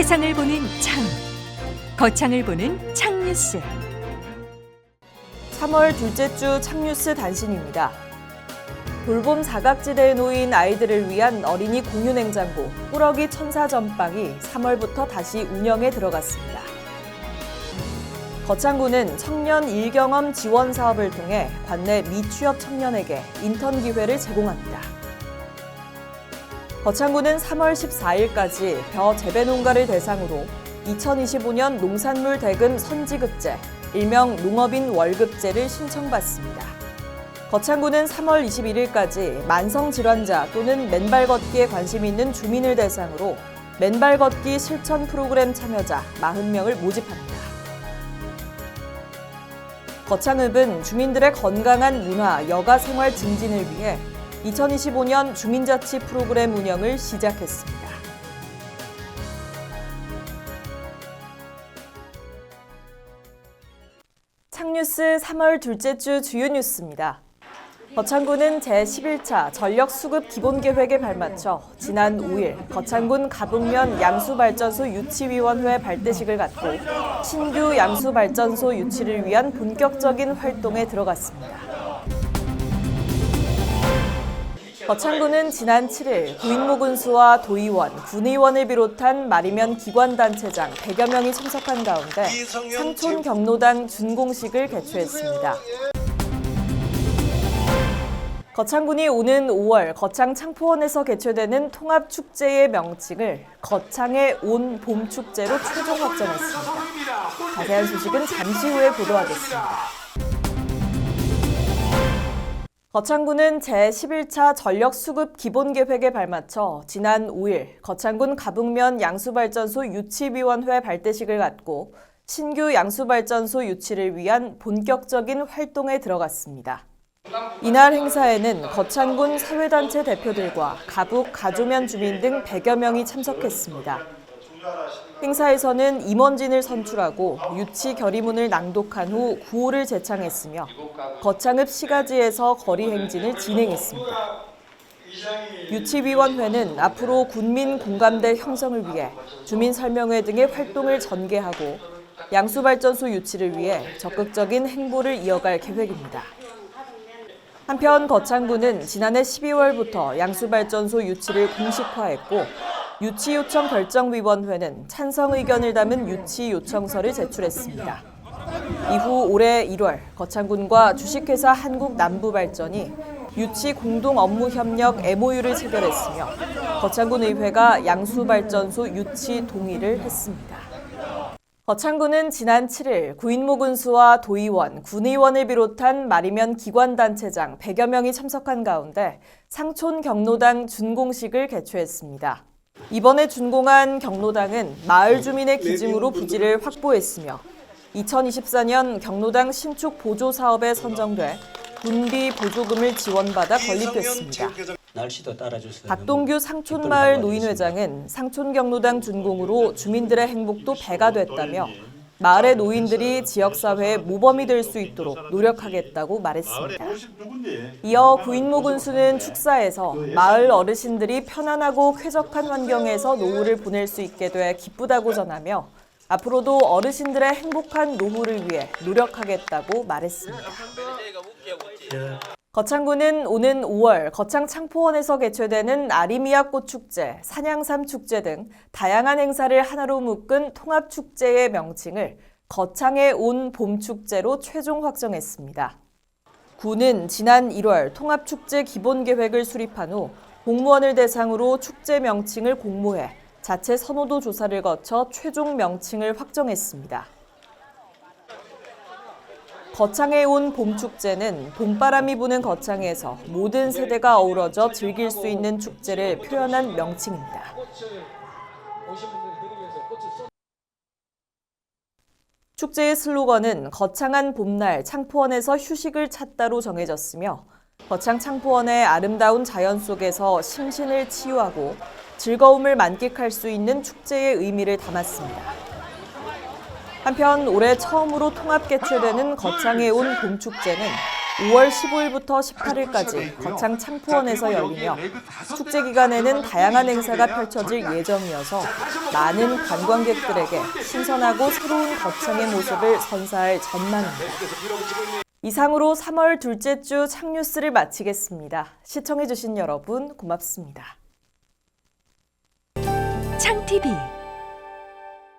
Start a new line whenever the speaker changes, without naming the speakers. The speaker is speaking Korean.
세상을 보는 창 거창을 보는 창뉴스
3월 둘째 주 창뉴스 단신입니다. 돌봄 사각지대에 놓인 아이들을 위한 어린이 공유 냉장고 꾸러기 천사 전방이 3월부터 다시 운영에 들어갔습니다. 거창구는 청년 일경험 지원 사업을 통해 관내 미취업 청년에게 인턴 기회를 제공합니다. 거창구는 3월 14일까지 벼 재배 농가를 대상으로 2025년 농산물 대금 선지급제, 일명 농업인 월급제를 신청받습니다. 거창구는 3월 21일까지 만성 질환자 또는 맨발 걷기에 관심 있는 주민을 대상으로 맨발 걷기 실천 프로그램 참여자 40명을 모집합니다. 거창읍은 주민들의 건강한 문화, 여가 생활 증진을 위해 2025년 주민자치 프로그램 운영을 시작했습니다. 창뉴스 3월 둘째 주 주요 뉴스입니다. 거창군은 제11차 전력 수급 기본 계획에 발맞춰 지난 5일 거창군 가북면 양수발전소 유치위원회 발대식을 갖고 신규 양수발전소 유치를 위한 본격적인 활동에 들어갔습니다. 거창구는 지난 7일 구인모 군수와 도의원, 군의원을 비롯한 말이면 기관단체장 100여 명이 참석한 가운데 상촌 경로당 준공식을 개최했습니다. 거창군이 오는 5월 거창 창포원에서 개최되는 통합축제의 명칭을 거창의 온 봄축제로 최종 확정했습니다. 자세한 소식은 잠시 후에 보도하겠습니다. 거창군은 제11차 전력 수급 기본 계획에 발맞춰 지난 5일 거창군 가북면 양수발전소 유치위원회 발대식을 갖고 신규 양수발전소 유치를 위한 본격적인 활동에 들어갔습니다. 이날 행사에는 거창군 사회단체 대표들과 가북 가조면 주민 등 100여 명이 참석했습니다. 행사에서는 임원진을 선출하고 유치 결의문을 낭독한 후 구호를 제창했으며 거창읍 시가지에서 거리 행진을 진행했습니다. 유치위원회는 앞으로 군민 공감대 형성을 위해 주민 설명회 등의 활동을 전개하고 양수발전소 유치를 위해 적극적인 행보를 이어갈 계획입니다. 한편 거창구는 지난해 12월부터 양수발전소 유치를 공식화했고 유치 요청 결정위원회는 찬성 의견을 담은 유치 요청서를 제출했습니다. 이후 올해 1월 거창군과 주식회사 한국남부발전이 유치 공동 업무 협력 MOU를 체결했으며 거창군 의회가 양수발전소 유치 동의를 했습니다. 거창구는 지난 7일 구인모 군수와 도의원, 군의원을 비롯한 말이면 기관단체장 100여 명이 참석한 가운데 상촌 경로당 준공식을 개최했습니다. 이번에 준공한 경로당은 마을 주민의 기증으로 부지를 확보했으며 2024년 경로당 신축 보조 사업에 선정돼 군비 보조금을 지원받아 건립됐습니다.
날씨도 따라줘서
박동규 상촌마을 노인회장은 상촌 경로당 준공으로 주민들의 행복도 배가 됐다며 마을의 노인들이 지역사회의 모범이 될 수 있도록 노력하겠다고 말했습니다. 이어 구인모 군수는 축사에서 마을 어르신들이 편안하고 쾌적한 환경에서 노후를 보낼 수 있게 돼 기쁘다고 전하며 앞으로도 어르신들의 행복한 노후를 위해 노력하겠다고 말했습니다. 거창구는 오는 5월 거창 창포원에서 개최되는 아리미약꽃 축제, 산양삼 축제 등 다양한 행사를 하나로 묶은 통합 축제의 명칭을 거창의 온 봄축제로 최종 확정했습니다. 구는 지난 1월 통합 축제 기본 계획을 수립한 후 공무원을 대상으로 축제 명칭을 공모해 자체 선호도 조사를 거쳐 최종 명칭을 확정했습니다. 거창에 온 봄축제는 봄바람이 부는 거창에서 모든 세대가 어우러져 즐길 수 있는 축제를 표현한 명칭입니다. 축제의 슬로건은 거창한 봄날 창포원에서 휴식을 찾다로 정해졌으며 거창 창포원의 아름다운 자연 속에서 심신을 치유하고 즐거움을 만끽할 수 있는 축제의 의미를 담았습니다. 한편 올해 처음으로 통합 개최되는 거창에 온 봄축제는 5월 15일부터 18일까지 거창 창포원에서 열리며 축제 기간에는 다양한 행사가 펼쳐질 예정이어서 많은 관광객들에게 신선하고 새로운 거창의 모습을 선사할 전망입니다. 이상으로 3월 둘째 주 창뉴스를 마치겠습니다. 시청해주신 여러분 고맙습니다.
창 TV